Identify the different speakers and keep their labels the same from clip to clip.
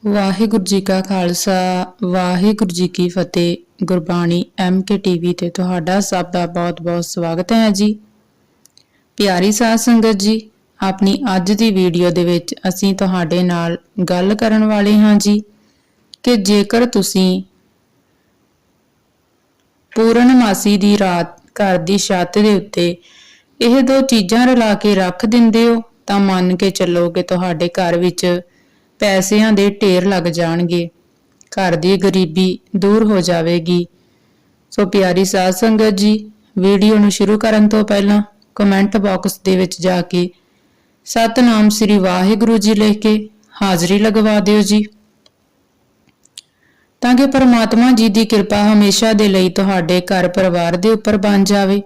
Speaker 1: ਵਾਹਿਗੁਰੂ ਜੀ ਕਾ ਖਾਲਸਾ, ਵਾਹਿਗੁਰੂ ਜੀ ਕੀ ਫਤਿਹ। Gurbani MK TV ਤੇ ਤੁਹਾਡਾ ਸਭ ਦਾ ਬਹੁਤ-ਬਹੁਤ ਸਵਾਗਤ ਹੈ ਜੀ। ਪਿਆਰੀ ਸਾਧ ਸੰਗਤ ਜੀ, ਆਪਣੀ ਅੱਜ ਦੀ ਵੀਡੀਓ ਦੇ ਵਿੱਚ ਅਸੀਂ ਤੁਹਾਡੇ ਨਾਲ ਗੱਲ ਕਰਨ ਵਾਲੇ ਹਾਂ ਜੀ ਕਿ ਜੇਕਰ ਤੁਸੀਂ ਪੂਰਨਮਾਸੀ ਦੀ ਰਾਤ ਘਰ ਦੀ ਛੱਤ ਦੇ ਉੱਤੇ ਇਹ ਦੋ ਚੀਜ਼ਾਂ ਰਲਾ ਕੇ ਰੱਖ ਦਿੰਦੇ ਹੋ, ਤਾਂ ਮੰਨ ਕੇ ਚੱਲੋ ਕਿ ਤੁਹਾਡੇ ਘਰ ਵਿੱਚ ਪੈਸਿਆਂ ਦੇ ਢੇਰ ਲੱਗ ਜਾਣਗੇ। ਘਰ ਦੀ ਗਰੀਬੀ ਦੂਰ ਹੋ ਜਾਵੇਗੀ। ਸੋ ਪਿਆਰੀ ਸਾਧ ਸੰਗਤ ਜੀ, ਵੀਡੀਓ ਨੂੰ ਸ਼ੁਰੂ ਕਰਨ ਤੋਂ ਪਹਿਲਾਂ ਕਮੈਂਟ ਬਾਕਸ ਦੇ ਵਿੱਚ ਜਾ ਕੇ ਸਤਨਾਮ ਸ੍ਰੀ ਵਾਹਿਗੁਰੂ ਜੀ ਲਿਖ ਕੇ ਹਾਜ਼ਰੀ ਲਗਵਾ ਦਿਓ ਜੀ। ਤਾਂ ਕਿ ਪਰਮਾਤਮਾ ਜੀ ਦੀ ਕਿਰਪਾ ਹਮੇਸ਼ਾ ਦੇ ਲਈ ਤੁਹਾਡੇ ਘਰ ਪਰਿਵਾਰ ਦੇ ਉੱਪਰ ਬਣ ਜਾਵੇ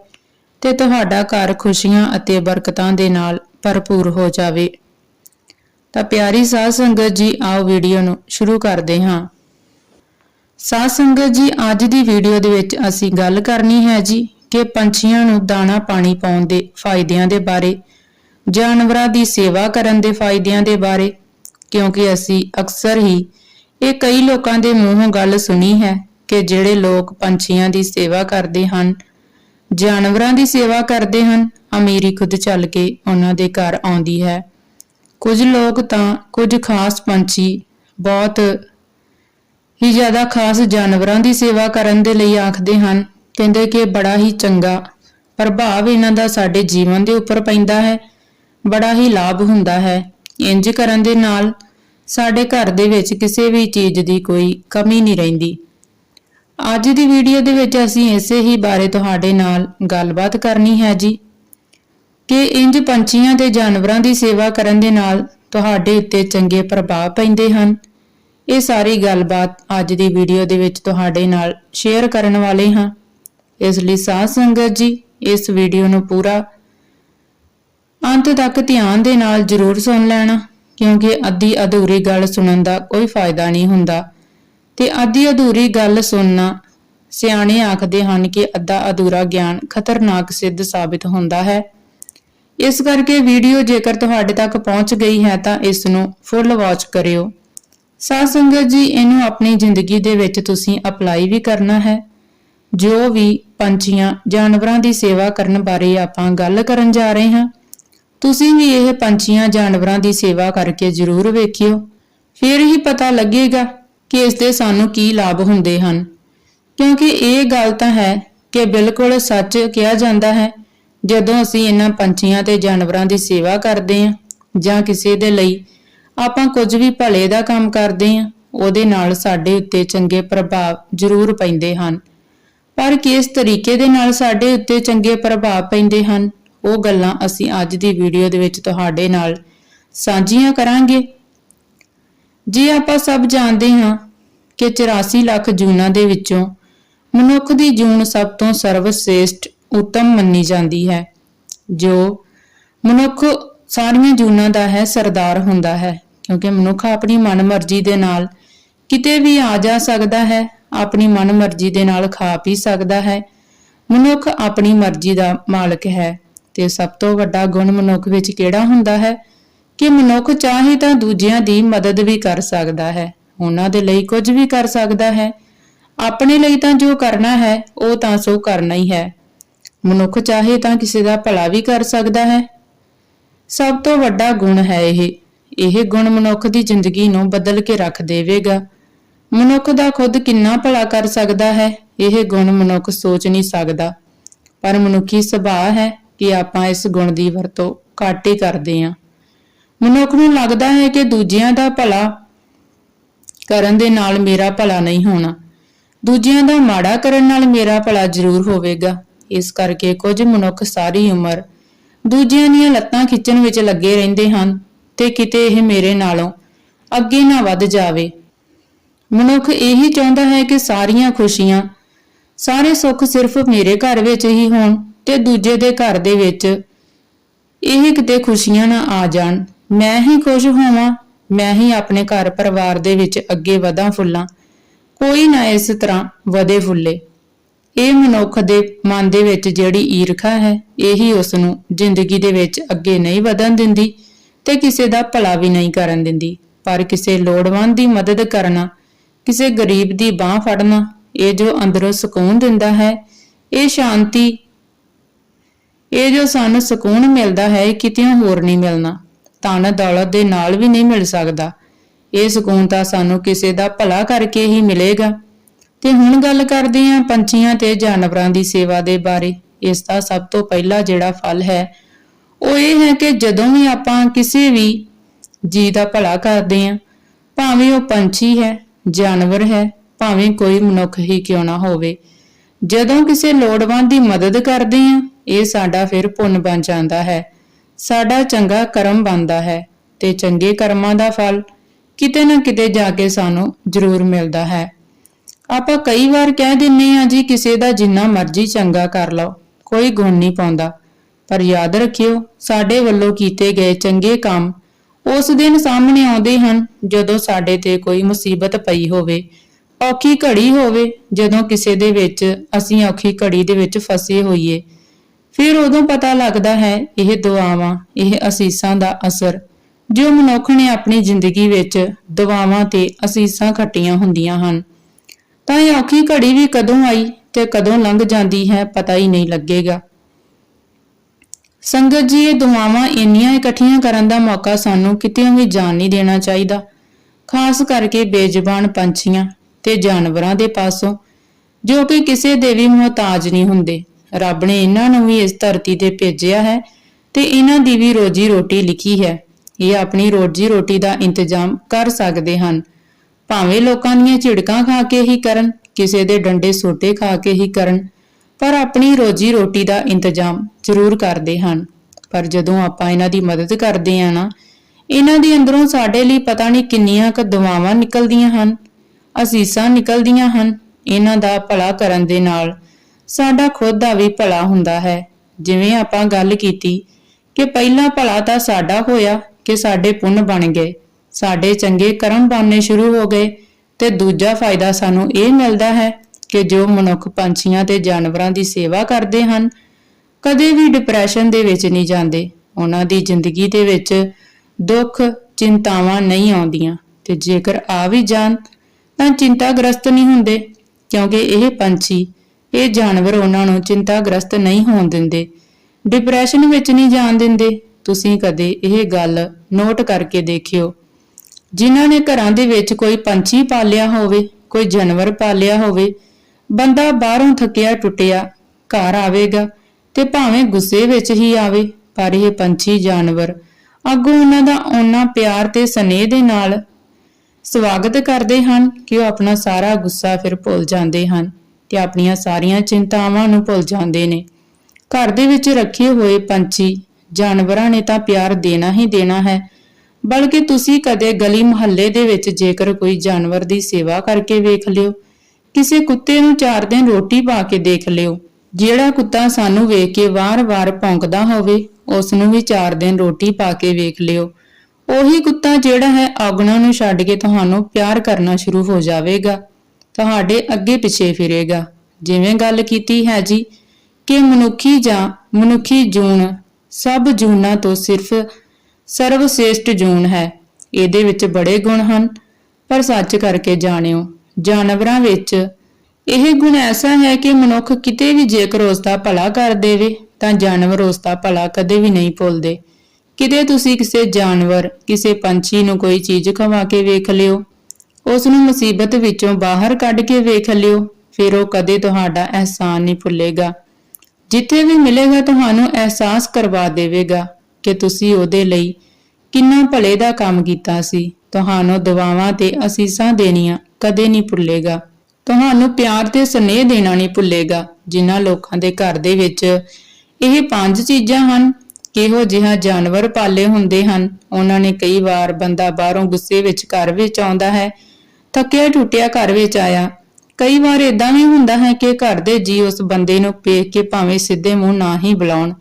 Speaker 1: ਤੇ ਤੁਹਾਡਾ ਘਰ ਖੁਸ਼ੀਆਂ ਅਤੇ ਬਰਕਤਾਂ ਦੇ ਨਾਲ ਭਰਪੂਰ ਹੋ ਜਾਵੇ। ਤਾਂ ਪਿਆਰੀ ਸਾਧ ਸੰਗਤ ਜੀ, ਆਓ ਵੀਡੀਓ ਨੂੰ ਸ਼ੁਰੂ ਕਰਦੇ ਹਾਂ। ਸਾਧ ਸੰਗਤ ਜੀ, ਅੱਜ ਦੀ ਵੀਡੀਓ ਦੇ ਵਿੱਚ ਅਸੀਂ ਗੱਲ ਕਰਨੀ ਹੈ ਜੀ ਕਿ ਪੰਛੀਆਂ ਨੂੰ ਦਾਣਾ ਪਾਣੀ ਪਾਉਣ ਦੇ ਫਾਇਦਿਆਂ ਦੇ ਬਾਰੇ, ਜਾਨਵਰਾਂ ਦੀ ਸੇਵਾ ਕਰਨ ਦੇ ਫਾਇਦਿਆਂ ਦੇ ਬਾਰੇ, ਕਿਉਂਕਿ ਅਸੀਂ ਅਕਸਰ ਹੀ ਇਹ ਕਈ ਲੋਕਾਂ ਦੇ ਮੂੰਹੋਂ ਗੱਲ ਸੁਣੀ ਹੈ ਕਿ ਜਿਹੜੇ ਲੋਕ ਪੰਛੀਆਂ ਦੀ ਸੇਵਾ ਕਰਦੇ ਹਨ, ਜਾਨਵਰਾਂ ਦੀ ਸੇਵਾ ਕਰਦੇ ਹਨ, ਅਮੀਰੀ ਖੁਦ ਚੱਲ ਕੇ ਉਹਨਾਂ ਦੇ ਘਰ ਆਉਂਦੀ ਹੈ। ਕੁਝ ਲੋਕ ਤਾਂ ਕੁਝ ਖਾਸ ਪੰਛੀ ਬਹੁਤ ਹੀ ਜ਼ਿਆਦਾ ਖਾਸ ਜਾਨਵਰਾਂ ਦੀ ਸੇਵਾ ਕਰਨ ਦੇ ਲਈ ਆਖਦੇ ਹਨ। ਕਹਿੰਦੇ ਕਿ ਬੜਾ ਹੀ ਚੰਗਾ ਪ੍ਰਭਾਵ ਇਹਨਾਂ ਦਾ ਸਾਡੇ ਜੀਵਨ ਦੇ ਉੱਪਰ ਪੈਂਦਾ ਹੈ। ਬੜਾ ਹੀ ਲਾਭ ਹੁੰਦਾ ਹੈ। ਇੰਜ ਕਰਨ ਦੇ ਨਾਲ ਸਾਡੇ ਘਰ ਦੇ ਵਿੱਚ ਕਿਸੇ ਵੀ ਚੀਜ਼ ਦੀ ਕੋਈ ਕਮੀ ਨਹੀਂ ਰਹਿੰਦੀ। ਅੱਜ ਦੀ ਵੀਡੀਓ ਦੇ ਵਿੱਚ ਅਸੀਂ ਇਸੇ ਹੀ ਬਾਰੇ ਤੁਹਾਡੇ ਨਾਲ ਗੱਲਬਾਤ ਕਰਨੀ ਹੈ ਜੀ। ਕਿ ਇੰਜ ਪੰਛੀਆਂ ਤੇ ਜਾਨਵਰਾਂ ਦੀ ਸੇਵਾ ਕਰਨ ਦੇ ਨਾਲ ਤੁਹਾਡੇ ਉੱਤੇ ਚੰਗੇ ਪ੍ਰਭਾਵ ਪੈਂਦੇ ਹਨ। ਇਹ ਸਾਰੀ ਗੱਲਬਾਤ ਅੱਜ ਦੀ ਵੀਡੀਓ ਦੇ ਵਿੱਚ ਤੁਹਾਡੇ ਨਾਲ ਸ਼ੇਅਰ ਕਰਨ ਵਾਲੇ ਹਾਂ। ਇਸ ਲਈ ਸਾਧ ਸੰਗਤ ਜੀ, ਇਸ ਵੀਡੀਓ ਨੂੰ ਪੂਰਾ ਅੰਤ ਤੱਕ ਧਿਆਨ ਦੇ ਨਾਲ ਜ਼ਰੂਰ ਸੁਣ ਲੈਣਾ, ਕਿਉਂਕਿ ਅੱਧੀ ਅਧੂਰੀ ਗੱਲ ਸੁਣਨ ਦਾ ਕੋਈ ਫਾਇਦਾ ਨਹੀਂ ਹੁੰਦਾ। ਤੇ ਅੱਧੀ ਅਧੂਰੀ ਗੱਲ ਸੁਣਨਾ ਸਿਆਣੇ ਆਖਦੇ ਹਨ ਕਿ ਅੱਧਾ ਅਧੂਰਾ ਗਿਆਨ ਖਤਰਨਾਕ ਸਿੱਧ ਸਾਬਿਤ ਹੁੰਦਾ ਹੈ। ਇਸ ਕਰਕੇ ਵੀਡੀਓ ਜੇਕਰ ਤੁਹਾਡੇ ਤੱਕ ਪਹੁੰਚ ਗਈ ਹੈ ਤਾਂ ਇਸ ਨੂੰ ਫੁੱਲ ਵਾਚ ਕਰਿਓ। ਸਾਧ ਸੰਗਤ ਜੀ, ਇਹਨੂੰ ਆਪਣੀ ਜ਼ਿੰਦਗੀ ਦੇ ਵਿੱਚ ਤੁਸੀਂ ਅਪਲਾਈ ਵੀ ਕਰਨਾ ਹੈ। ਜੋ ਵੀ ਪੰਛੀਆਂ, ਜਾਨਵਰਾਂ ਦੀ ਸੇਵਾ ਕਰਨ ਬਾਰੇ ਆਪਾਂ ਗੱਲ ਕਰਨ ਜਾ ਰਹੇ ਹਾਂ, ਤੁਸੀਂ ਵੀ ਇਹ ਪੰਛੀਆਂ, ਜਾਨਵਰਾਂ ਦੀ ਸੇਵਾ ਕਰਕੇ ਜ਼ਰੂਰ ਵੇਖਿਓ। ਫਿਰ ਹੀ ਪਤਾ ਲੱਗੇਗਾ ਕਿ ਇਸ ਦੇ ਸਾਨੂੰ ਕੀ ਲਾਭ ਹੁੰਦੇ ਹਨ। ਕਿਉਂਕਿ ਇਹ ਗੱਲ ਤਾਂ ਹੈ ਕਿ ਬਿਲਕੁਲ ਸੱਚ ਕਿਹਾ ਜਾਂਦਾ ਹੈ ਜਦੋਂ ਅਸੀਂ ਇਹਨਾਂ ਪੰਛੀਆਂ ਤੇ ਜਾਨਵਰਾਂ ਦੀ ਸੇਵਾ ਕਰਦੇ ਹਾਂ ਜਾਂ ਕਿਸੇ ਦੇ ਲਈ ਆਪਾਂ ਕੁਝ ਵੀ ਭਲੇ ਦਾ ਕੰਮ ਕਰਦੇ ਹਾਂ, ਉਹਦੇ ਨਾਲ ਸਾਡੇ ਉੱਤੇ ਚੰਗੇ ਪ੍ਰਭਾਵ ਜ਼ਰੂਰ ਪੈਂਦੇ ਹਨ। ਪਰ ਕਿਸ ਤਰੀਕੇ ਦੇ ਨਾਲ ਸਾਡੇ ਉੱਤੇ ਚੰਗੇ ਪ੍ਰਭਾਵ ਪੈਂਦੇ ਹਨ, ਉਹ ਗੱਲਾਂ ਅਸੀਂ ਅੱਜ ਦੀ ਵੀਡੀਓ ਦੇ ਵਿੱਚ ਤੁਹਾਡੇ ਨਾਲ ਸਾਂਝੀਆਂ ਕਰਾਂਗੇ। ਜੀ ਆਪਾਂ ਸਭ ਜਾਣਦੇ ਹਾਂ ਕਿ 84 ਲੱਖ ਜੂਨਾਂ ਦੇ ਵਿੱਚੋਂ ਮਨੁੱਖ ਦੀ ਜੂਨ ਸਭ ਤੋਂ ਸਰਵਸ਼੍ਰੇਸ਼ਟ ਉਤਮ ਮੰਨੀ ਜਾਂਦੀ ਹੈ, ਜੋ ਮਨੁੱਖ ਸਾਰੀਆਂ ਜੂਨਾਂ ਦਾ ਹੈ, ਸਰਦਾਰ ਹੁੰਦਾ ਹੈ, ਕਿਉਂਕਿ ਮਨੁੱਖ ਆਪਣੀ ਮਨਮਰਜ਼ੀ ਦੇ ਨਾਲ ਕਿਤੇ ਵੀ ਆ ਜਾ ਸਕਦਾ ਹੈ, ਆਪਣੀ ਮਨਮਰਜ਼ੀ ਦੇ ਨਾਲ ਖਾ ਪੀ ਸਕਦਾ ਹੈ, ਮਨੁੱਖ ਆਪਣੀ ਮਰਜ਼ੀ ਦਾ ਮਾਲਕ ਹੈ, ਤੇ ਸਭ ਤੋਂ ਵੱਡਾ ਗੁਣ ਮਨੁੱਖ ਵਿੱਚ ਕਿਹੜਾ ਹੁੰਦਾ ਹੈ? ਕਿ ਮਨੁੱਖ ਚਾਹੇ ਤਾਂ ਦੂਜਿਆਂ ਦੀ ਮਦਦ ਵੀ ਕਰ ਸਕਦਾ ਹੈ, ਉਹਨਾਂ ਦੇ ਲਈ ਕੁਝ ਵੀ ਕਰ ਸਕਦਾ ਹੈ, ਆਪਣੇ ਲਈ ਤਾਂ ਜੋ ਕਰਨਾ ਹੈ, ਉਹ ਤਾਂ ਸੋ ਕਰਨਾ ਹੀ ਹੈ। ਮਨੁੱਖ ਚਾਹੇ ਤਾਂ ਕਿਸੇ ਦਾ ਭਲਾ ਵੀ ਕਰ ਸਕਦਾ ਹੈ। ਸਭ ਤੋਂ ਵੱਡਾ ਗੁਣ ਹੈ ਇਹ। ਇਹ ਗੁਣ ਮਨੁੱਖ ਦੀ ਜ਼ਿੰਦਗੀ ਨੂੰ ਬਦਲ ਕੇ ਰੱਖ ਦੇਵੇਗਾ। ਮਨੁੱਖ ਦਾ ਖੁਦ ਕਿੰਨਾ ਭਲਾ ਕਰ ਸਕਦਾ ਹੈ, ਇਹ ਗੁਣ ਮਨੁੱਖ ਸੋਚ ਨਹੀਂ ਸਕਦਾ। ਪਰ ਮਨੁੱਖੀ ਸੁਭਾਅ ਹੈ ਕਿ ਆਪਾਂ ਇਸ ਗੁਣ ਦੀ ਵਰਤੋਂ ਘੱਟ ਹੀ ਕਰਦੇ ਹਾਂ। ਮਨੁੱਖ ਨੂੰ ਲੱਗਦਾ ਹੈ ਕਿ ਦੂਜਿਆਂ ਦਾ ਭਲਾ ਕਰਨ ਦੇ ਨਾਲ ਮੇਰਾ ਭਲਾ ਨਹੀਂ ਹੋਣਾ। ਦੂਜਿਆਂ ਦਾ ਮਾੜਾ ਕਰਨ ਨਾਲ ਮੇਰਾ ਭਲਾ ਜ਼ਰੂਰ ਹੋਵੇਗਾ। ਇਸ ਕਰਕੇ ਕੁਝ ਮਨੁੱਖ ਸਾਰੀ ਉਮਰ ਦੂਜਿਆਂ ਦੀਆਂ ਲੱਤਾਂ ਖਿੱਚਣ ਵਿੱਚ ਲੱਗੇ ਰਹਿੰਦੇ ਹਨ ਤੇ ਕਿਤੇ ਇਹ ਮੇਰੇ ਨਾਲੋਂ ਅੱਗੇ ਨਾ ਵੱਧ ਜਾਵੇ। ਮਨੁੱਖ ਇਹੀ ਚਾਹੁੰਦਾ ਹੈ ਕਿ ਸਾਰੀਆਂ ਖੁਸ਼ੀਆਂ ਸਾਰੇ ਸੁੱਖ ਸਿਰਫ ਮੇਰੇ ਘਰ ਵਿੱਚ ਹੀ ਹੋਣ ਤੇ ਦੂਜੇ ਦੇ ਘਰ ਦੇ ਵਿੱਚ ਇਹ ਕਿਤੇ ਖੁਸ਼ੀਆਂ ਨਾ ਆ ਜਾਣ। ਮੈਂ ਹੀ ਖੁਸ਼ ਹੋਵਾਂ, ਮੈਂ ਹੀ ਆਪਣੇ ਘਰ ਪਰਿਵਾਰ ਦੇ ਵਿੱਚ ਅੱਗੇ ਵਧਾਂ ਫੁੱਲਾਂ। ਕੋਈ ਨਾ ਇਸ ਤਰ੍ਹਾਂ ਵਧੇ ਫੁੱਲੇ। ਇਹ ਮਨੁੱਖ ਦੇ ਮਨ ਦੇ ਵਿੱਚ ਜਿਹੜੀ ਈਰਖਾ ਹੈ, ਇਹੀ ਉਸ ਨੂੰ ਜ਼ਿੰਦਗੀ ਦੇ ਵਿੱਚ ਅੱਗੇ ਨਹੀਂ ਵਧਣ ਦਿੰਦੀ ਤੇ ਕਿਸੇ ਦਾ ਭਲਾ ਵੀ ਨਹੀਂ ਕਰਨ ਦਿੰਦੀ। ਪਰ ਕਿਸੇ ਲੋੜਵੰਦ ਦੀ ਮਦਦ ਕਰਨਾ, ਕਿਸੇ ਗਰੀਬ ਦੀ ਬਾਹ ਫੜਨਾ, ਇਹ ਜੋ ਅੰਦਰੋਂ ਸਕੂਨ ਦਿੰਦਾ ਹੈ, ਇਹ ਸ਼ਾਂਤੀ, ਇਹ ਜੋ ਸਾਨੂੰ ਸਕੂਨ ਮਿਲਦਾ ਹੈ, ਇਹ ਕਿਤੇ ਹੋਰ ਨਹੀਂ ਮਿਲਣਾ। ਧਨ ਦੌਲਤ ਦੇ ਨਾਲ ਵੀ ਨਹੀਂ ਮਿਲ ਸਕਦਾ। ਇਹ ਸਕੂਨ ਤਾਂ ਸਾਨੂੰ ਕਿਸੇ ਦਾ ਭਲਾ ਕਰਕੇ ਹੀ ਮਿਲੇਗਾ। ਤੇ ਹੁਣ ਗੱਲ ਕਰਦੇ ਹਾਂ ਪੰਛੀਆਂ ਤੇ ਜਾਨਵਰਾਂ ਦੀ ਸੇਵਾ ਦੇ ਬਾਰੇ। ਇਸ ਦਾ ਸਭ ਤੋਂ ਪਹਿਲਾ ਜਿਹੜਾ ਫਲ ਹੈ, ਉਹ ਇਹ ਹੈ ਕਿ ਜਦੋਂ ਵੀ ਆਪਾਂ ਕਿਸੇ ਵੀ ਜੀ ਦਾ ਭਲਾ ਕਰਦੇ ਹਾਂ, ਭਾਵੇਂ ਉਹ ਪੰਛੀ ਹੈ, ਜਾਨਵਰ ਹੈ, ਭਾਵੇਂ ਕੋਈ ਮਨੁੱਖ ਹੀ ਕਿਉਂ ਨਾ ਹੋਵੇ, ਜਦੋਂ ਕਿਸੇ ਲੋੜਵੰਦ ਦੀ ਮਦਦ ਕਰਦੇ ਹਾਂ, ਇਹ ਸਾਡਾ ਫਿਰ ਪੁੰਨ ਬਣ ਜਾਂਦਾ ਹੈ। ਸਾਡਾ ਚੰਗਾ ਕਰਮ ਬਣਦਾ ਹੈ ਤੇ ਚੰਗੇ ਕਰਮਾਂ ਦਾ ਫਲ ਕਿਤੇ ਨਾ ਕਿਤੇ ਜਾ ਕੇ ਸਾਨੂੰ ਜ਼ਰੂਰ ਮਿਲਦਾ ਹੈ। ਆਪਾਂ ਕਈ ਵਾਰ ਕਹਿ ਦਿੰਨੇ ਆ ਜੀ, ਕਿਸੇ ਦਾ ਜਿੰਨਾ ਮਰਜ਼ੀ ਚੰਗਾ ਕਰ ਲਓ, ਕੋਈ ਗੁਣ ਨਹੀਂ ਪਾਉਂਦਾ। ਪਰ ਯਾਦ ਰੱਖਿਓ, ਸਾਡੇ ਵੱਲੋਂ ਕੀਤੇ ਗਏ ਚੰਗੇ ਕੰਮ ਉਸ ਦਿਨ ਸਾਹਮਣੇ ਆਉਂਦੇ ਹਨ, ਜਦੋਂ ਸਾਡੇ ਤੇ ਕੋਈ ਮੁਸੀਬਤ ਪਈ ਹੋਵੇ। ਔਖੀ ਘੜੀ ਹੋਵੇ, ਜਦੋਂ ਕਿਸੇ ਦੇ ਵਿੱਚ ਅਸੀਂ ਔਖੀ ਘੜੀ ਦੇ ਵਿੱਚ ਫਸੇ ਹੋਈਏ। ਫਿਰ ਉਦੋਂ ਪਤਾ ਲੱਗਦਾ ਹੈ, ਇਹ ਦੁਆਵਾਂ, ਇਹ ਅਸੀਸਾਂ ਦਾ ਅਸਰ, ਜੋ ਮਨੁੱਖ ਨੇ ਆਪਣੀ ਜ਼ਿੰਦਗੀ ਵਿੱਚ ਦੁਆਵਾਂ ਤੇ ਅਸੀਸਾਂ ਖੱਟੀਆਂ ਹੁੰਦੀਆਂ ਹਨ। ਤਾਂ ਇਹ ਔਖੀ ਘੜੀ ਵੀ ਕਦੋਂ ਆਈ ਤੇ ਕਦੋਂ ਲੰਘ ਜਾਂਦੀ ਹੈ ਪਤਾ ਹੀ ਨਹੀਂ ਲੱਗੇਗਾ। ਸੰਗਤ ਜੀ, ਇਹ ਦੁਆਵਾਂ ਇੰਨੀਆਂ ਇਕੱਠੀਆਂ ਕਰਨ ਦਾ ਮੌਕਾ ਸਾਨੂੰ ਕਿਤੇ ਵੀ ਜਾਣ ਨਹੀਂ ਦੇਣਾ ਚਾਹੀਦਾ। ਖਾਸ ਕਰਕੇ ਬੇਜ਼ਬਾਨ ਪੰਛੀਆਂ ਤੇ ਜਾਨਵਰਾਂ ਦੇ ਪਾਸੋਂ, ਜੋ ਕਿ ਕਿਸੇ ਦੇ ਵੀ ਮੁਹਤਾਜ ਨਹੀਂ ਹੁੰਦੇ। ਰੱਬ ਨੇ ਇਹਨਾਂ ਨੂੰ ਵੀ ਇਸ ਧਰਤੀ ਤੇ ਭੇਜਿਆ ਹੈ ਤੇ ਇਹਨਾਂ ਦੀ ਵੀ ਰੋਜੀ ਰੋਟੀ ਲਿਖੀ ਹੈ। ਇਹ ਆਪਣੀ ਰੋਜੀ ਰੋਟੀ ਦਾ ਇੰਤਜ਼ਾਮ ਕਰ ਸਕਦੇ ਹਨ। ਭਾਵੇਂ ਲੋਕਾਂ ਦੀਆਂ ਝਿੜਕਾਂ ਖਾ ਕੇ ਹੀ ਕਰਨ, ਕਿਸੇ ਦੇ ਡੰਡੇ ਸੋਟੇ ਖਾ ਕੇ ਹੀ ਕਰਨ, ਪਰ ਆਪਣੀ ਰੋਜੀ ਰੋਟੀ ਦਾ ਇੰਤਜ਼ਾਮ ਜ਼ਰੂਰ ਕਰਦੇ ਹਨ। ਪਰ ਜਦੋਂ ਆਪਾਂ ਇਹਨਾਂ ਦੀ ਮਦਦ ਕਰਦੇ ਆ ਨਾ, ਇਹਨਾਂ ਦੇ ਅੰਦਰੋਂ ਸਾਡੇ ਲਈ ਪਤਾ ਨਹੀਂ ਕਿੰਨੀਆਂ ਕੁ ਦੁਆਵਾਂ ਨਿਕਲਦੀਆਂ ਹਨ ਅਸੀਸਾਂ ਨਿਕਲਦੀਆਂ ਹਨ, ਇਹਨਾਂ ਦਾ ਭਲਾ ਕਰਨ ਦੇ ਨਾਲ ਸਾਡਾ ਖੁਦ ਦਾ ਵੀ ਭਲਾ ਹੁੰਦਾ ਹੈ। ਜਿਵੇਂ ਆਪਾਂ ਗੱਲ ਕੀਤੀ ਕਿ ਪਹਿਲਾ ਭਲਾ ਤਾਂ ਸਾਡਾ ਹੋਇਆ, ਕਿ ਸਾਡੇ ਪੁੰਨ ਬਣ ਗਏ। ਸਾਡੇ ਚੰਗੇ ਕਰਮ ਬਣਨੇ ਸ਼ੁਰੂ ਹੋ ਗਏ ਤੇ ਦੂਜਾ ਫਾਇਦਾ ਸਾਨੂੰ ਇਹ ਮਿਲਦਾ ਹੈ ਕਿ ਜੋ ਮਨੁੱਖ ਪੰਛੀਆਂ ਤੇ ਜਾਨਵਰਾਂ ਦੀ ਸੇਵਾ ਕਰਦੇ ਹਨ, ਕਦੇ ਵੀ ਡਿਪਰੈਸ਼ਨ ਦੇ ਵਿੱਚ ਨਹੀਂ ਜਾਂਦੇ। ਉਹਨਾਂ ਦੀ ਜ਼ਿੰਦਗੀ ਦੇ ਵਿੱਚ ਦੁੱਖ, ਚਿੰਤਾਵਾਂ ਨਹੀਂ ਆਉਂਦੀਆਂ ਤੇ ਜੇਕਰ ਆ ਵੀ ਜਾਣ ਤਾਂ ਚਿੰਤਾਗ੍ਰਸਤ ਨਹੀਂ ਹੁੰਦੇ, ਕਿਉਂਕਿ ਇਹ ਪੰਛੀ, ਇਹ ਜਾਨਵਰ ਉਹਨਾਂ ਨੂੰ ਚਿੰਤਾਗ੍ਰਸਤ ਨਹੀਂ ਹੋਣ ਦਿੰਦੇ। ਡਿਪਰੈਸ਼ਨ ਵਿੱਚ ਨਹੀਂ ਜਾਣ ਦਿੰਦੇ। ਤੁਸੀਂ ਕਦੇ ਇਹ ਗੱਲ ਨੋਟ ਕਰਕੇ ਦੇਖਿਓ। ਜਿਨ੍ਹਾਂ ਨੇ ਘਰਾਂ ਦੇ ਵਿੱਚ ਕੋਈ ਪੰਛੀ ਪਾਲਿਆ ਹੋਵੇ, ਕੋਈ ਜਾਨਵਰ ਪਾਲਿਆ ਹੋਵੇ, ਬੰਦਾ ਬਾਹਰੋਂ ਥੱਕਿਆ ਟੁੱਟਿਆ, ਘਰ ਆਵੇਗਾ ਤੇ ਭਾਵੇਂ ਗੁੱਸੇ ਵਿੱਚ ਹੀ ਆਵੇ, ਪਰ ਇਹ ਪੰਛੀ ਜਾਨਵਰ ਅੱਗੋਂ ਉਹਨਾਂ ਦਾ ਉਹਨਾਂ ਪਿਆਰ ਤੇ ਸਨੇਹ ਦੇ ਨਾਲ ਸਵਾਗਤ ਕਰਦੇ ਹਨ ਕਿ ਉਹ ਆਪਣਾ ਸਾਰਾ ਗੁੱਸਾ ਫਿਰ ਭੁੱਲ ਜਾਂਦੇ ਹਨ ਤੇ ਆਪਣੀਆਂ ਸਾਰੀਆਂ ਚਿੰਤਾਵਾਂ ਨੂੰ ਭੁੱਲ ਜਾਂਦੇ ਨੇ। ਘਰ ਦੇ ਵਿੱਚ ਰੱਖੇ ਹੋਏ ਪੰਛੀ ਜਾਨਵਰਾਂ ਨੇ ਤਾਂ ਪਿਆਰ ਦੇਣਾ ਹੀ ਦੇਣਾ ਹੈ ਬਲਕਿ ਤੁਸੀਂ ਕਦੇ ਗਲੀ ਮੁਹੱਲੇ ਦੇ ਵਿੱਚ ਜੇਕਰ ਕੋਈ ਜਾਨਵਰ ਦੀ ਸੇਵਾ ਕਰਕੇ ਵੇਖ ਲਿਓ। ਕਿਸੇ ਕੁੱਤੇ ਨੂੰ ਚਾਰ ਦਿਨ ਰੋਟੀ ਪਾ ਕੇ ਦੇਖ ਲਿਓ। ਜਿਹੜਾ ਕੁੱਤਾ ਸਾਨੂੰ ਵੇਖ ਕੇ ਵਾਰ-ਵਾਰ ਭੌਂਕਦਾ ਹੋਵੇ ਉਸ ਨੂੰ ਵੀ ਚਾਰ ਦਿਨ ਰੋਟੀ ਪਾ ਕੇ ਵੇਖ ਲਿਓ। ਉਹੀ ਕੁੱਤਾ ਜਿਹੜਾ ਹੈ ਔਗਣਾਂ ਨੂੰ ਛੱਡ ਕੇ ਤੁਹਾਨੂੰ ਪਿਆਰ ਕਰਨਾ ਸ਼ੁਰੂ ਹੋ ਜਾਵੇਗਾ। ਤੁਹਾਡੇ ਅੱਗੇ ਪਿੱਛੇ ਫਿਰੇਗਾ। ਜਿਵੇਂ ਗੱਲ ਕੀਤੀ ਹੈ ਜੀ, ਕਿ ਮਨੁੱਖੀ ਜਾਂ ਮਨੁੱਖੀ ਜੂਨ ਸਭ ਜੂਨਾਂ ਤੋਂ ਸਿਰਫ ਸਰਵਸ਼੍ਰੇਸ਼ਟ ਜੂਨ ਹੈ। ਇਹਦੇ ਵਿੱਚ ਬੜੇ ਗੁਣ ਹਨ। ਪਰ ਸੱਚ ਕਰਕੇ ਜਾਣਿਓ, ਜਾਨਵਰਾਂ ਵਿੱਚ ਇਹ ਗੁਣ ਐਸਾ ਹੈ ਕਿ ਮਨੁੱਖ ਕਿਤੇ ਵੀ ਜੇਕਰ ਉਸ ਦਾ ਭਲਾ ਕਰ ਦੇਵੇ, ਤਾਂ ਜਾਨਵਰ ਉਸ ਦਾ ਭਲਾ ਕਦੇ ਵੀ ਨਹੀਂ ਭੁੱਲਦੇ। ਕਿਤੇ ਤੁਸੀਂ ਕਿਸੇ ਜਾਨਵਰ, ਕਿਸੇ ਪੰਛੀ ਨੂੰ ਕੋਈ ਚੀਜ਼ ਖਵਾ ਕੇ ਵੇਖ ਲਿਓ ਉਸ ਨੂੰ ਮੁਸੀਬਤ ਵਿੱਚੋਂ ਬਾਹਰ ਕੱਢ ਕੇ ਵੇਖ ਲਿਓ, ਫਿਰ ਉਹ ਕਦੇ ਤੁਹਾਡਾ ਅਹਿਸਾਨ ਨਹੀਂ ਭੁੱਲੇਗਾ। ਜਿੱਥੇ ਵੀ ਮਿਲੇਗਾ, ਤੁਹਾਨੂੰ ਅਹਿਸਾਸ ਕਰਵਾ ਦੇਵੇਗਾ। ਕਿ ਤੁਸੀਂ ਉਹਦੇ ਲਈ ਕਿੰਨਾ ਭਲੇ ਦਾ ਕੰਮ ਕੀਤਾ ਸੀ। ਤੁਹਾਨੂੰ ਦੁਆਵਾਂ ਤੇ ਅਸੀਸਾਂ ਦੇਣੀਆਂ ਕਦੇ ਨਹੀਂ ਭੁੱਲੇਗਾ। ਤੁਹਾਨੂੰ ਪਿਆਰ ਤੇ ਸਨੇਹ ਦੇਣਾ ਨਹੀਂ ਭੁੱਲੇਗਾ, ਜਿਨ੍ਹਾਂ ਲੋਕਾਂ ਦੇ ਘਰ ਦੇ ਵਿੱਚ ਇਹ ਪੰਜ ਚੀਜ਼ਾਂ ਹਨ। ਕਿਹੋ ਜਿਹਾ ਜਾਨਵਰ ਪਾਲੇ ਹੁੰਦੇ ਹਨ। ਉਹਨਾਂ ਨੇ ਕਈ ਵਾਰ ਬੰਦਾ ਬਾਹਰੋਂ ਗੁੱਸੇ ਵਿੱਚ ਘਰ ਵਿੱਚ ਆਉਂਦਾ ਹੈ, ਥੱਕਿਆ ਟੁੱਟਿਆ ਘਰ ਵਿੱਚ ਆਇਆ। ਕਈ ਵਾਰ ਇਦਾਂ ਵੀ ਹੁੰਦਾ ਹੈ ਕਿ ਘਰ ਦੇ ਜੀ ਉਸ ਬੰਦੇ ਨੂੰ ਪੇਖ ਕੇ ਭਾਵੇਂ ਸਿੱਧੇ ਮੂੰਹ ਨਾ ਹੀ ਬੁਲਾਉਣ,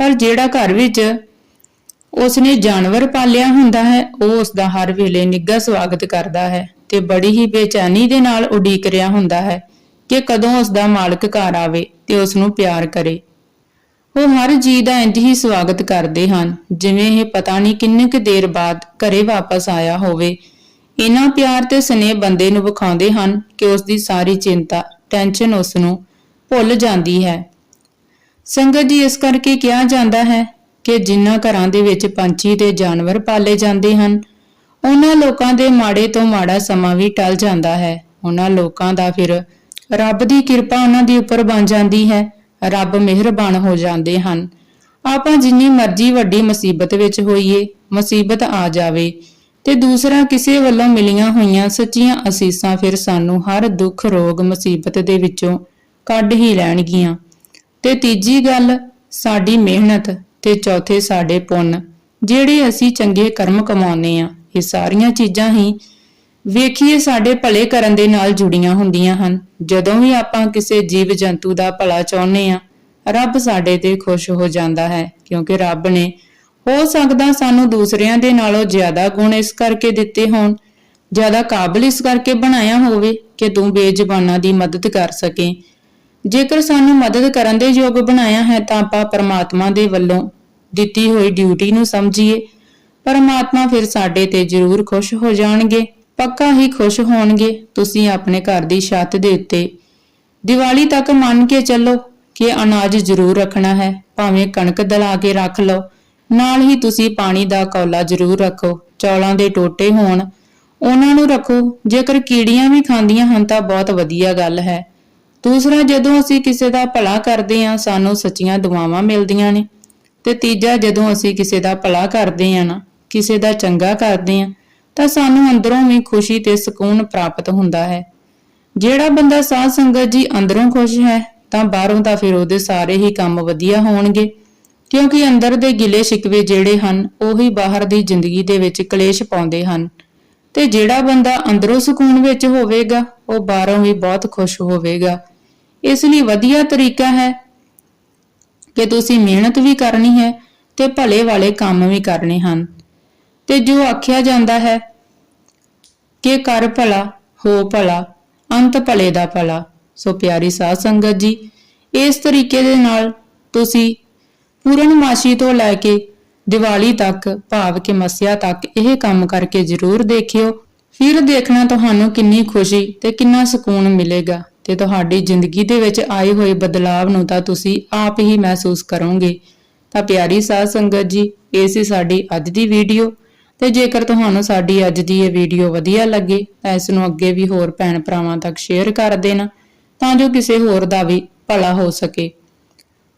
Speaker 1: ਪਰ ਜਿਹੜਾ ਘਰ ਵਿੱਚ ਉਸਨੇ ਜਾਨਵਰ ਪਾਲਿਆ ਹੁੰਦਾ ਹੈ, ਉਹ ਉਸ ਦਾ ਹਰ ਵੇਲੇ ਨਿੱਘਾ ਸਵਾਗਤ ਕਰਦਾ ਹੈ ਤੇ ਬੜੀ ਹੀ ਬੇਚੈਨੀ ਦੇ ਨਾਲ ਉਡੀਕ ਰਿਹਾ ਹੁੰਦਾ ਹੈ ਕਿ ਕਦੋਂ ਉਸ ਦਾ ਮਾਲਕ ਘਰ ਆਵੇ ਤੇ ਉਸ ਨੂੰ ਪਿਆਰ ਕਰੇ। ਉਹ ਹਰ ਜੀ ਦਾ ਇੰਜ ਹੀ ਸਵਾਗਤ ਕਰਦੇ ਹਨ, ਜਿਵੇਂ ਇਹ ਪਤਾ ਨਹੀਂ ਕਿੰਨੇ ਕੁ ਦੇਰ ਬਾਅਦ ਘਰੇ ਵਾਪਸ ਆਇਆ ਹੋਵੇ। ਇਨਾ ਪਿਆਰ ਤੇ ਸਨੇਹ ਬੰਦੇ ਨੂੰ ਵਿਖਾਉਂਦੇ ਹਨ ਕਿ ਉਸ ਦੀ ਸਾਰੀ ਚਿੰਤਾ, ਟੈਨਸ਼ਨ ਉਸ ਨੂੰ ਭੁੱਲ ਜਾਂਦੀ ਹੈ। ਸੰਗਤ ਜੀ ਇਸ ਕਰਕੇ ਕਿਹਾ ਜਾਂਦਾ ਹੈ ਕਿ ਜਿਨ੍ਹਾਂ ਘਰਾਂ ਦੇ ਵਿੱਚ ਪੰਛੀ ਤੇ ਜਾਨਵਰ ਪਾਲੇ ਜਾਂਦੇ ਹਨ, ਉਹਨਾਂ ਲੋਕਾਂ ਦੇ ਮਾੜੇ ਤੋਂ ਮਾੜਾ ਸਮਾਂ ਵੀ ਟਲ ਜਾਂਦਾ ਹੈ। ਉਹਨਾਂ ਲੋਕਾਂ ਦਾ ਫਿਰ ਰੱਬ ਦੀ ਕਿਰਪਾ ਉਹਨਾਂ ਦੇ ਉੱਪਰ ਬਣ ਜਾਂਦੀ ਹੈ, ਰੱਬ ਮਿਹਰਬਾਨ ਹੋ ਜਾਂਦੇ ਹਨ। ਆਪਾਂ ਜਿੰਨੀ ਮਰਜ਼ੀ ਵੱਡੀ ਮੁਸੀਬਤ ਵਿੱਚ ਹੋਈਏ, ਮੁਸੀਬਤ ਆ ਜਾਵੇ ਤੇ ਦੂਸਰਾ ਕਿਸੇ ਵੱਲੋਂ ਮਿਲੀਆਂ ਹੋਈਆਂ ਸੱਚੀਆਂ ਅਸੀਸਾਂ ਫਿਰ ਸਾਨੂੰ ਹਰ ਦੁੱਖ, ਰੋਗ, ਮੁਸੀਬਤ ਦੇ ਵਿੱਚੋਂ ਕੱਢ ਹੀ ਲੈਣਗੀਆਂ। ਤੇ ਤੀਜੀ ਗੱਲ, ਸਾਡੀ ਮਿਹਨਤ। ਤੇ ਚੌਥੇ ਸਾਡੇ ਪੁੰਨ, ਜਿਹੜੇ ਅਸੀਂ ਚੰਗੇ ਕਰਮ ਕਮਾਉਂਦੇ ਆ ਇਹ ਸਾਰੀਆਂ ਚੀਜ਼ਾਂ ਹੀ ਵੇਖੀਏ ਸਾਡੇ ਭਲੇ ਕਰਨ ਦੇ ਨਾਲ ਜੁੜੀਆਂ ਹੁੰਦੀਆਂ ਹਨ। ਜਦੋਂ ਵੀ ਆਪਾਂ ਕਿਸੇ ਜੀਵ ਜੰਤੂ ਦਾ ਭਲਾ ਚਾਹੁੰਦੇ ਆ ਰੱਬ ਸਾਡੇ ਤੇ ਖੁਸ਼ ਹੋ ਜਾਂਦਾ ਹੈ, ਕਿਉਂਕਿ ਰੱਬ ਨੇ ਹੋ ਸਕਦਾ ਸਾਨੂੰ ਦੂਸਰਿਆਂ ਦੇ ਨਾਲੋਂ ਜ਼ਿਆਦਾ ਗੁਣ ਇਸ ਕਰਕੇ ਦਿੱਤੇ ਹੋਣ, ਜ਼ਿਆਦਾ ਕਾਬਲ ਇਸ ਕਰਕੇ ਬਣਾਇਆ ਹੋਵੇ ਕਿ ਤੂੰ ਬੇਜ਼ੁਬਾਨਾਂ ਦੀ ਮਦਦ ਕਰ ਸਕੇ। ਜੇਕਰ ਸਾਨੂੰ ਮਦਦ ਕਰਨ ਦੇ ਯੋਗ ਬਣਾਇਆ ਹੈ ਤਾਂ ਆਪਾਂ ਪਰਮਾਤਮਾ ਦੇ ਵੱਲੋਂ ਦਿੱਤੀ ਹੋਈ ਡਿਊਟੀ ਨੂੰ ਸਮਝੀਏ। ਪਰਮਾਤਮਾ ਫਿਰ ਸਾਡੇ ਤੇ ਜ਼ਰੂਰ ਖੁਸ਼ ਹੋ ਜਾਣਗੇ, ਪੱਕਾ ਹੀ ਖੁਸ਼ ਹੋਣਗੇ। ਤੁਸੀਂ ਆਪਣੇ ਘਰ ਦੀ ਛੱਤ ਦੇ ਉੱਤੇ ਦੀਵਾਲੀ ਤੱਕ ਮੰਨ ਕੇ ਚੱਲੋ ਕਿ ਅਨਾਜ ਜ਼ਰੂਰ ਰੱਖਣਾ ਹੈ, ਭਾਵੇਂ ਕਣਕ ਦਲਾ ਕੇ ਰੱਖ ਲਓ। ਨਾਲ ਹੀ ਤੁਸੀਂ ਪਾਣੀ ਦਾ ਕੌਲਾ ਜ਼ਰੂਰ ਰੱਖੋ, ਚੌਲਾਂ ਦੇ ਟੋਟੇ ਹੋਣ, ਉਹਨਾਂ ਨੂੰ ਰੱਖੋ। ਜੇਕਰ ਕੀੜੀਆਂ ਵੀ ਖਾਂਦੀਆਂ ਹਨ ਤਾਂ ਬਹੁਤ ਵਧੀਆ ਗੱਲ ਹੈ। ਦੂਸਰਾ, ਜਦੋਂ ਅਸੀਂ ਕਿਸੇ ਦਾ ਭਲਾ ਕਰਦੇ ਹਾਂ, ਸਾਨੂੰ ਸੱਚੀਆਂ ਦੁਆਵਾਂ ਮਿਲਦੀਆਂ ਨੇ। ਤੇ ਤੀਜਾ, ਜਦੋਂ ਅਸੀਂ ਕਿਸੇ ਦਾ ਭਲਾ ਕਰਦੇ ਹਾਂ ਨਾ, ਕਿਸੇ ਦਾ ਚੰਗਾ ਕਰਦੇ ਹਾਂ, ਤਾਂ ਸਾਨੂੰ ਅੰਦਰੋਂ ਵੀ ਖੁਸ਼ੀ ਤੇ ਸਕੂਨ ਪ੍ਰਾਪਤ ਹੁੰਦਾ ਹੈ। ਜਿਹੜਾ ਬੰਦਾ ਸਾਧ ਸੰਗਤ ਜੀ ਅੰਦਰੋਂ ਖੁਸ਼ ਹੈ, ਤਾਂ ਬਾਹਰੋਂ ਤਾਂ ਫਿਰ ਉਹਦੇ ਸਾਰੇ ਹੀ ਕੰਮ ਵਧੀਆ ਹੋਣਗੇ। ਕਿਉਂਕਿ ਅੰਦਰ ਦੇ ਗਿਲੇ ਸ਼ਿਕਵੇ ਜਿਹੜੇ ਹਨ, ਉਹੀ ਬਾਹਰ ਦੀ ਜ਼ਿੰਦਗੀ ਦੇ ਵਿੱਚ ਕਲੇਸ਼ ਪਾਉਂਦੇ ਹਨ। ਤੇ ਜਿਹੜਾ ਬੰਦਾ ਅੰਦਰੋਂ ਸਕੂਨ ਵਿੱਚ ਹੋਵੇਗਾ, ਉਹ ਬਾਹਰੋਂ ਵੀ ਬਹੁਤ ਖੁਸ਼ ਹੋਵੇਗਾ। ਇਸ ਲਈ ਵਧੀਆ ਤਰੀਕਾ ਹੈ ਕਿ ਤੁਸੀਂ ਮਿਹਨਤ ਵੀ ਕਰਨੀ ਹੈ ਤੇ ਭਲੇ ਵਾਲੇ ਕੰਮ ਵੀ ਕਰਨੇ ਹਨ। ਤੇ ਜੋ ਆਖਿਆ ਜਾਂਦਾ ਹੈ ਕਿ ਕਰ ਭਲਾ, ਹੋ ਭਲਾ, ਅੰਤ ਭਲੇ ਦਾ ਭਲਾ। ਸੋ ਪਿਆਰੀ ਸਾਧ ਸੰਗਤ ਜੀ, ਇਸ ਤਰੀਕੇ ਦੇ ਨਾਲ ਤੁਸੀਂ ਪੂਰਨਮਾਸ਼ੀ ਤੋਂ ਲੈ ਕੇ ਦੀਵਾਲੀ ਤੱਕ, ਭਾਵ ਕਿ ਮਸਿਆ ਤੱਕ ਇਹ ਕੰਮ ਕਰਕੇ ਜ਼ਰੂਰ ਦੇਖਿਓ। ਫਿਰ ਦੇਖਣਾ ਤੁਹਾਨੂੰ ਕਿੰਨੀ ਖੁਸ਼ੀ ਤੇ ਕਿੰਨਾ ਸਕੂਨ ਮਿਲੇਗਾ। ਤੇ ਤੁਹਾਡੀ ਜ਼ਿੰਦਗੀ ਦੇ ਵਿੱਚ ਆਏ ਹੋਏ ਬਦਲਾਵ ਨੂੰ ਤਾਂ ਤੁਸੀਂ ਆਪ ਹੀ ਮਹਿਸੂਸ ਕਰੋਗੇ। ਤਾਂ ਪਿਆਰੀ ਸਾਧ ਸੰਗਤ ਜੀ, ਇਹ ਸੀ ਸਾਡੀ ਅੱਜ ਦੀ ਵੀਡੀਓ ਤੇ ਜੇਕਰ ਤੁਹਾਨੂੰ ਸਾਡੀ ਅੱਜ ਦੀ ਇਹ ਵੀਡੀਓ ਵਧੀਆ ਲੱਗੇ ਤਾਂ ਇਸ ਨੂੰ ਅੱਗੇ ਵੀ ਹੋਰ ਭੈਣ ਭਰਾਵਾਂ ਤੱਕ ਸ਼ੇਅਰ ਕਰ ਦੇਣਾ ਤਾਂ ਜੋ ਕਿਸੇ ਹੋਰ ਦਾ ਵੀ ਭਲਾ ਹੋ ਸਕੇ।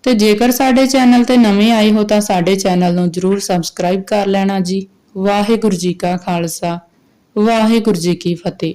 Speaker 1: ਤੇ ਜੇਕਰ ਸਾਡੇ ਚੈਨਲ ਤੇ ਨਵੇਂ ਆਏ ਹੋ ਤਾਂ ਸਾਡੇ ਚੈਨਲ ਨੂੰ ਜਰੂਰ ਸਬਸਕ੍ਰਾਈਬ ਕਰ ਲੈਣਾ ਜੀ। ਵਾਹਿਗੁਰੂ ਜੀ ਕਾ ਖਾਲਸਾ, ਵਾਹਿਗੁਰੂ ਜੀ ਕੀ ਫਤਿਹ।